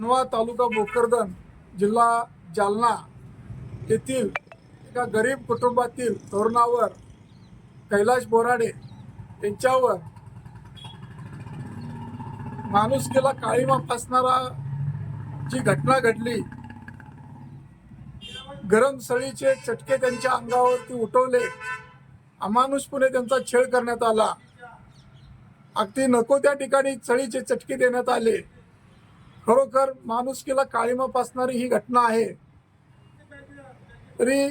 मानवा तालुका भोकरदन जिल्हा जालना येथील एका गरीब कुटुंबातील तरुणावर कैलाश बोराडे यांच्यावर माणुसकीला काळीमा फासणारा जी घटना घडली गरम सळीचे चटके त्यांच्या अंगावरती उठवले अमानुषपणे त्यांचा छेड करण्यात आला. अगदी नको त्या ठिकाणी चळीचे चटके देण्यात आले. खरोखर माणुसकीला काळीमा पासणारी ही घटना आहे. तरी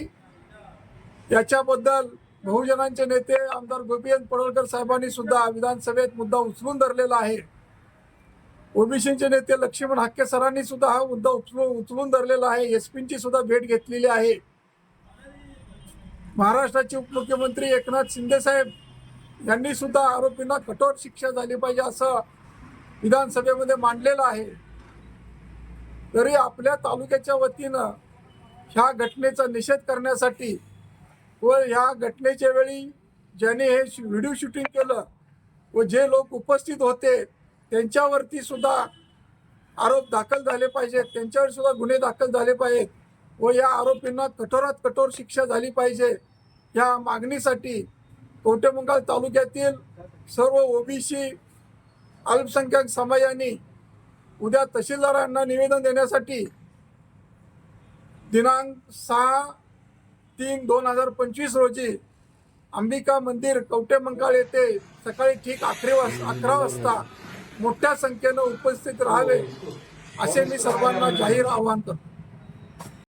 याच्याबद्दल बहुजनांचे नेते आमदार गोपीचंद पडळकर साहेबांनी सुद्धा विधानसभेत मुद्दा उचलून धरलेला आहे. ओबीसीचे नेते लक्ष्मण हाके सरांनी सुद्धा हा मुद्दा उचलून उचलून धरलेला आहे. एस पींची सुद्धा भेट घेतलेली आहे. महाराष्ट्राचे उपमुख्यमंत्री एकनाथ शिंदे साहेब यांनी सुद्धा आरोपींना कठोर शिक्षा झाली पाहिजे असं विधानसभेमध्ये मांडलेलं आहे. तरी आपल्या तालुक्याच्या वतीनं ह्या घटनेचा निषेध करण्यासाठी व ह्या घटनेच्या वेळी ज्याने हे व्हिडिओ शूटिंग केलं व जे लोक उपस्थित होते त्यांच्यावरती सुद्धा आरोप दाखल झाले पाहिजेत. त्यांच्यावर सुद्धा गुन्हे दाखल झाले पाहिजेत व या आरोपींना कठोरात कठोर शिक्षा झाली पाहिजे. या मागणीसाठी कवटेमंगाल तालुक्यातील सर्व ओबीसी अल्पसंख्याक समाजाने उद्या तहसीलदारांना निवेदन देण्यासाठी दिनांक सहा तीन दोन हजार पंचवीस रोजी अंबिका मंदिर कवटेमंकाळ येथे सकाळी ठीक अकरा वाजता अकरा वाजता मोठ्या संख्येनं उपस्थित राहावे असे मी सर्वांना जाहीर आवाहन करतो.